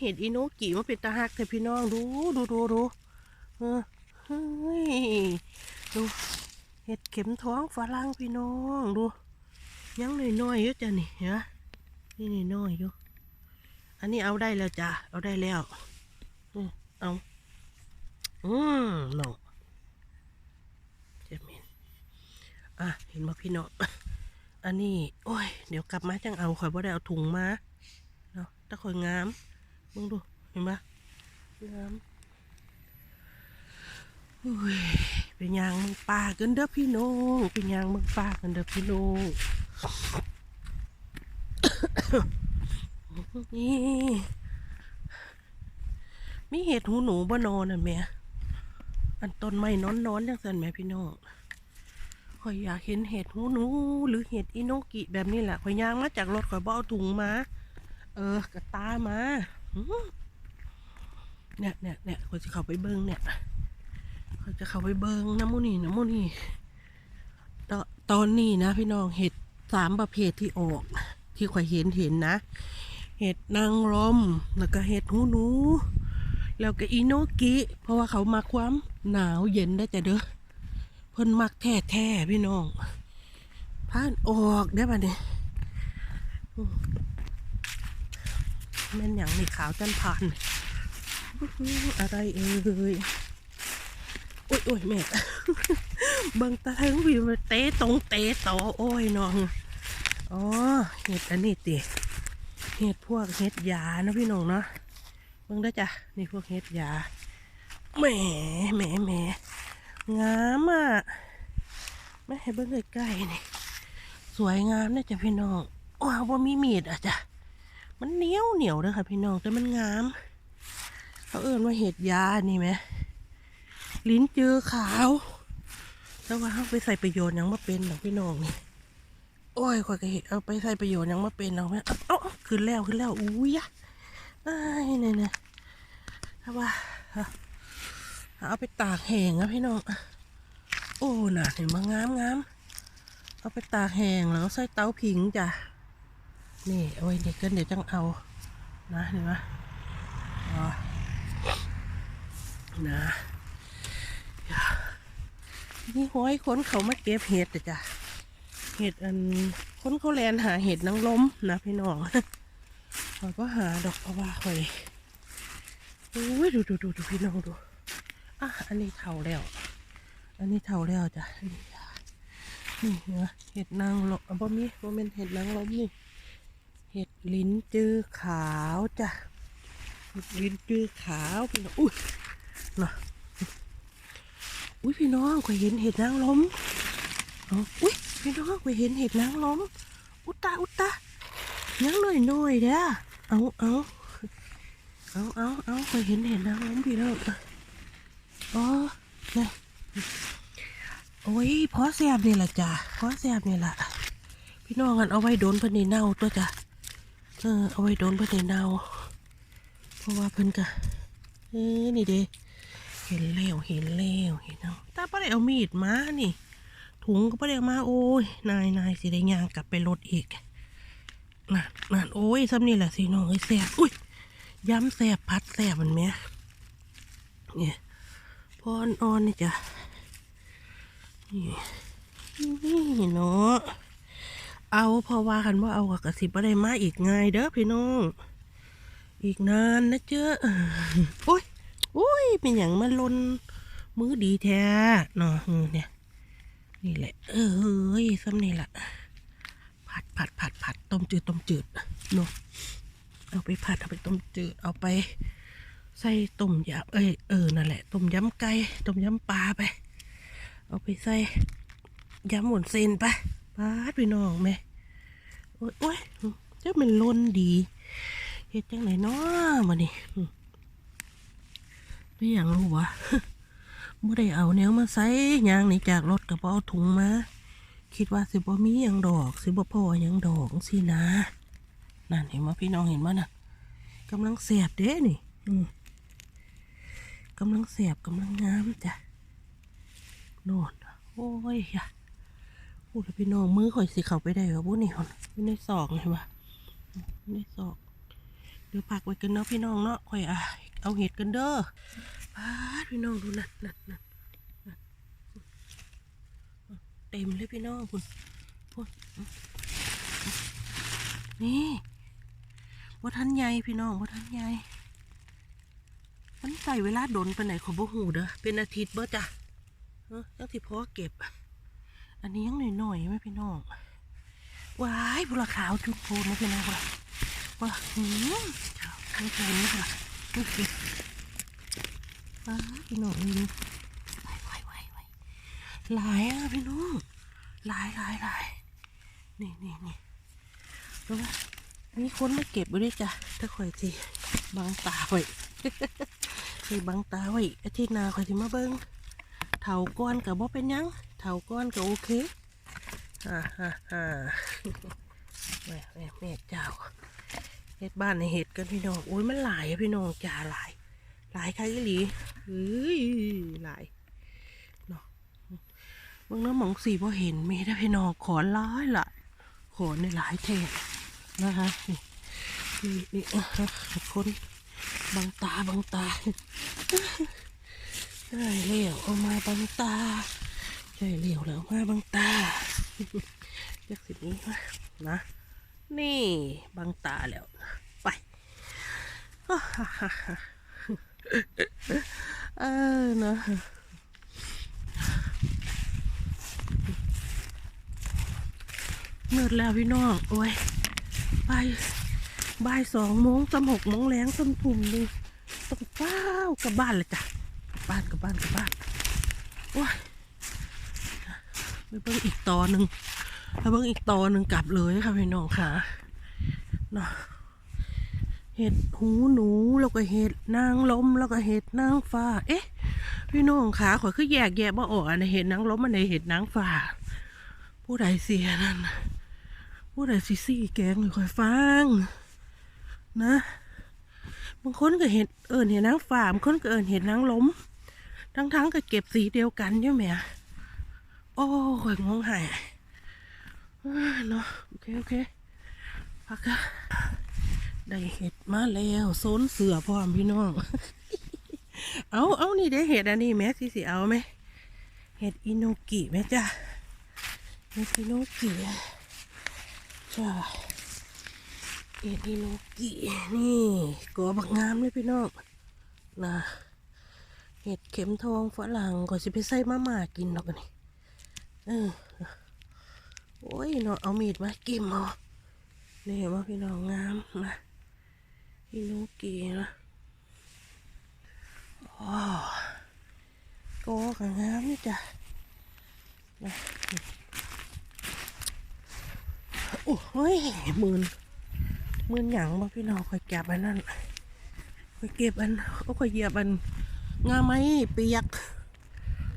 เห็ดอีโนกิมาเป็นตาหักแต่พี่น้องดูดูดูดูเออเฮ้ยดูเห็ดเข็มท้องฝรั่งพี่น้องดูยังน้อยๆอยู่จ้ะนี่เห็นปะนี่น้อยๆอยู่อันนี้เอาได้แล้วจ้ะเอาได้แล้วเอาอืมน้องเจมินอะเห็นมาพี่น้องอันนี้ โอ้ย เดี๋ยวกลับมาจังเอาข่อยบ่ได้เอาถุงมาเนาะถ้าข่อยงาม มึงดู เห็นปะงามอุ้ยเป็นยางมึงป่ากันเด้อพี่น้องเป็นยางมึงป่ากันเด้อพี่น้องนี่มีเห็ดหูหนูบ่นอนน่ะแม่อันต้นไม้นอนนอนๆจังสันแม่พี่น้องข่อยอยากเห็นเห็ดหูหนู หรือเห็ดอิโนกิแบบนี้แหละข่อยย่างมาจากรถข่อยบ่เอาถุงมา เออกระตามาอื้อ เนี่ยเนี่ยเนี่ยข่อยจะเข้าไปเบิ้งเนี่ยข่อยจะเข้าไปเบิ้งน้ำมูนี่น้ำมูนี่ตอนตอนนี้นะ พี่น้องเห็ดสามประเภทที่ออก ที่ข่อยเห็นเห็นนะ เห็ดนางรมแล้วก็เห็ดหูหนู แล้วก็อีโนกิ เพราะว่าเขามาความหนาวเย็นได้จะเด้อเพิ่นมักแท้แท้ๆพี่น้องผ่านออกได้ป่ะเนี่ย แม่นอย่างในขาวจันผ่านอะไรเอ่ยโอ้ยโอ้ยแม่เบิ่งตาทั้งวิวมาเตะตรงเตะต่อโอ้ยน้องอ๋อเห็ดอันนี้ติเห็ดพวกเห็ดยานะพี่น้องเนาะเบิ่งได้จ้ะนี่พวกเห็ดยาแหมแหมแหมงามอะไม่ให้เบิ่งใกล้ๆนี่สวยงามนะจ้ะพี่น้องว้าวว่ามีมีดอะจ้ะ มันเหนียวเหนียวเลยค่ะพี่น้องแต่มันงาม เขาเอิ้นว่าเห็ดยานี่ไหมลิ้นจือขาวแต่ว่าเขาไปใส่ประโยชน์ยังมาเป็นหรอพี่น้องนี่โอ้ยข่อยก็เห็นเอาไปใส่ประโยชน์ยังมาเป็นเอาไหมเอาเอาเอาขึ้นแล้วขึ้นแล้วอุ้ยอะไอ้เนี่ยเนี่ยถ้าว่าเอาไปตากแห้งนะพี่น้อง โอ้น่ะเห็นมางามงามเอาไปตากแห้งแล้วใส่เตาผิงจ้ะ นี่เอาไว้เด็กเกันเดี๋ยวจังเอา นะเห็นไหมอ๋อนะนี่ห้อยคนเขามาเก็บเห็ดจ้ะเห็ดอันคนเขาแลนหาเห็ดนางลมนะพี่น้องเราก็หาดอกเพราะว่าคอยอุ้ยดูดูดูดูพี่น้องดูอะอันนี้เท่าแล้ว อันนี้เท่าแล้วจ้ะนี่เนื้อเห็ดนางลมอะบ่มีบ่เป็นเห็ดนางลมนี่ เห็ดลิ้นจือขาวจ้ะเห็ดลิ้นจือขาวพี่น้องอุ้ยนะอุ้ยพี่น้องเคยเห็นเห็ดนางลมอาอุ้ยพี่น้องไปเห็นเห็ดนางรมอุตตาอุตตายังหน่อยหน่อยเด้อเอาเอาเอาเอาเอาไปเห็นเห็ดนางรมพี่น้องอ๋อนี่โอ้ยพอแซบนี่แหละจ้ะพอแซบนี่แหละพี่น้องกันเอาไว้โดนพิ่นในเน่าตัวจ้ะ เออเอาไว้โดนเพิ่นในเน่าเพราะว่าเพิ่นก็เออนี่เด้เห็นแล้วเห็นแล้วเห็นเอาตาป้าได้เอามีดมานี่ถุงก็ไม่ได้เอามาโอ้ยนายนายสิได้ย่างกลับไปรถอีกนั่นนั่นโอ้ยซ้ำนี่แหละสิน้องเอ้แสบอุ้ยย้ำแสบพัดแสบมันไหมเนี่ยพอนอ่อนนี่จ้ะนี่นี่เนาะ เอาพราะว่าคันว่าเอากับกระสิบอะไรมาอีกไงเด้อพี่น้อง อีกนานนะเจ้อโอ้ยโอ้ยเป็นอย่างมันลนมือดีแท้เนาะอืมเนี่ย นี่แหละ เออเฮ้ยซ้ำนี่แหละผัดผัดผัดผัดต้มจืดต้มจืดเนาะเอาไปผัดเอาไปต้มจืดเอาไป ใส่ต้มยำเอ้ยเออนั่นแหละต้มยำไก่ต้มยำปลาไป เอาไปใส่ยำหมุนเซนไป ปลาดพี่น้องแม่โอ้ยโอ้ยเจ้ามันล้นดีเฮ็ดจังไหนเนาะมานี่ไม่อย่างรู้วะบ่ได้เอาแนวมาใส่ยางนี่จากรถกระเป๋าถุงมา คิดว่าสิบ่มีหยังดอก สิบ่พอหยังดอกสินะ นั่นเห็นมั้พี่น้องเห็นมั้ยน่ะกำลังแสบเด้นี่อืมกำลังแสบกำลังงามจ้ะโน่นโอ้ยอย่า พูดพี่น้องมือข่อยสิเข้าไปได้เหรอบุนี่คนไม่ได้สอกเห็นปะไม่ได้สอก เดี๋ยวพักไว้กันเนาะพี่น้องเนาะค่อยอะเอาเห็ดกันเด้อพาดพี่น้องดูนั่นนั่นนั่นเต็มเลยพี่น้องคุณพุ่นนี่ว่าทันใหญ่พี่น้องว่าทันใหญ่มันใส่เวลาโดนไปไหนของบ่หูเด้อเป็นอาทิตย์เบ้อจ้ะเออตั้งที่พอเก็บ อันนี้ยังหน่อยๆไหมพี่น้องว้ายบุรขาวจุดโพนนะพี่น้องว่ะว่าหืมขาวไม่เคยเห็นค่ะนี่คือว้าพี่น้องนี่ไว้ไว้ไว้ไว้หลายอะพี่น้องหลายหลายหลายนี่นี่นี่ดูว่ามีคนมาเก็บไว้ด้วยจ้ะถ้าคอยทีบังตาไว้ทีบังตาไว้อาทิตย์หน้าคอยทีมาเบิ้งเถาก้อนกับบ่เป็นยัง เถาก้อนก็โอเคอ่าฮ่าฮ่าแม่แม่แม่เจ้าเฮ็ดบ้านในเห็ดกันพี่น้องโอ้ยมันหลายอะพี่น้องจ่าหลาย หลายใครอีหลีเฮ้ยหลายเนาะบางน้ำหมองสีพอเห็นมีได้พี่น้องขอนร้ายละขอนในหลายเทศนะคะนี่นี่คนบังตาบังตาใช่เลี้ยวเอามาบังตา ใช่เลี้ยวแล้วมาบังตาเรียกสินี้มานะ นี่บังตาแล้ว ไปเออเนอะมืดแล้วพี่น้อง โอ้ยบ่ายบ่ายสองโมงจำหกโมงแรงจนปุ่มหนึงต้องเฝ้ากับบ้านเลยจ้ะ บ้านกับบ้านกับบ้าน โอ้ย ไปเบิ่งอีกตอนหนึ่งไปเบิ่งอีกตอนหนึ่งกลับเลยค่ะพี่น้องค่ะเนาะเห็ดหูหนูแล้วก็เห็ดนางลมแล้วก็เห็ดนางฟ้า เอ๊ะ พี่น้องขาข่อยคือแยกแยะบ่ออกอันไหนเห็ดนางลมอันไหนเห็ดนางฟ้า ผู้ใดเสียนั่นผู้ใดสิซี่แกงหรือข่อยฟัง นะบางคนก็เห็นเอิญเห็นนางฟ้าบางคนก็เอิญเห็นนางล้มทั้งทั้งๆก็เก็บสีเดียวกันใช่ไหม อะโอ้ยงงหายเอ้ยเนาะโอเค โอเคพักอะได้เห็ดมาแล้วโซนเสือพร้อมพี่น้อง เอาเอานี่ได้เห็ดอันนี้แม็กซี่สิเอาไหมเห็ดอินโนกิไหมจ้ะเห็ดอินโนกิจ้าเอ็ดอินโนกินี่กัวบักงามเลยพี่น้องนะเห็ดเข็มทองฝรั่งก็สิไปใส่มาม่ากินหรอกนี่ โอ้ยเนาะเอามีดมากิมเอานี่เห็นว่าพี่น้องงามนะอิโนกินะโอ้กัวกับงามนี่จ้ะนะโอ้ยมืนมืนหยังบ่พี่น้องคอยเก็บอันนั้นคอยเก็บอันโอ้คอยเหยียบอันงาไหมเปียก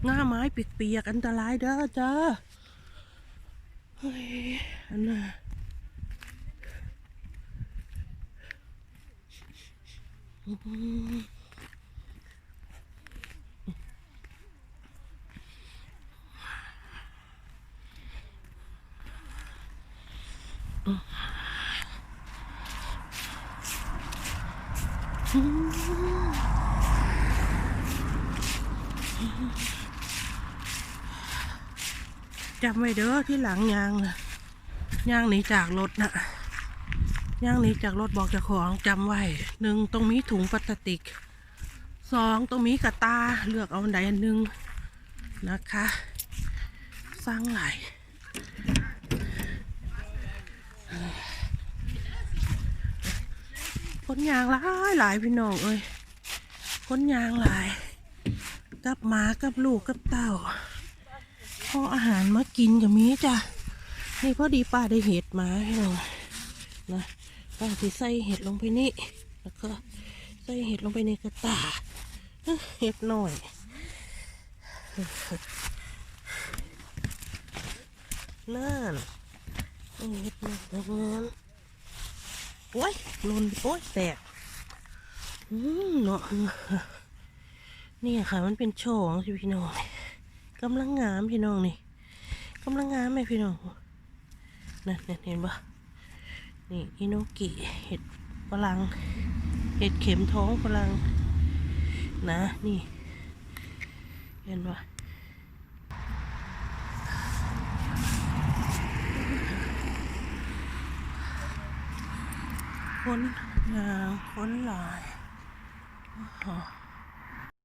งาไม้เปียกเปียกๆอันตรายเด้อจ้าเฮ้ยอันน่ะอื้อหือ จำไว้เด้อที่หลังยางนะยางหนีจากรถนะยางหนีจากรถบอกเจ้าของจำไว้หนึ่งต้องมีถุงพลาสติกสองต้องมีกระตาเลือกเอาอันใดอันหนึ่งนะคะ สร้างหลายคนยางหลายหลายพี่น้องเอ้ยคนยางหลาย กับหมากับลูกกับเต่า ออาหารมากินกับมีจ้ะนี่พอดีป้าได้เห็ดมาให้เรานะป้าที่ใส่เห็ดลงไปนี่แล้วก็ใส่เห็ดลงไปในกระตาเอ้อเห็ดหน่อยนั่นเอาเห็ดหน่อยนะงานโอ้ยลนโอ้ยแตกอืมเนาะเนี่ยค่ะมันเป็นโชว์ของสิพี่น้อง กำลังงามพี่น้องนี่กำลังงามไหมพี่น้องนั่นเห็นปะนี่อินโนกิเห็ดฝรั่งเห็ดเข็มท้องฝรั่งนะนี่เห็นปะคนงามคนหลายอ๋อ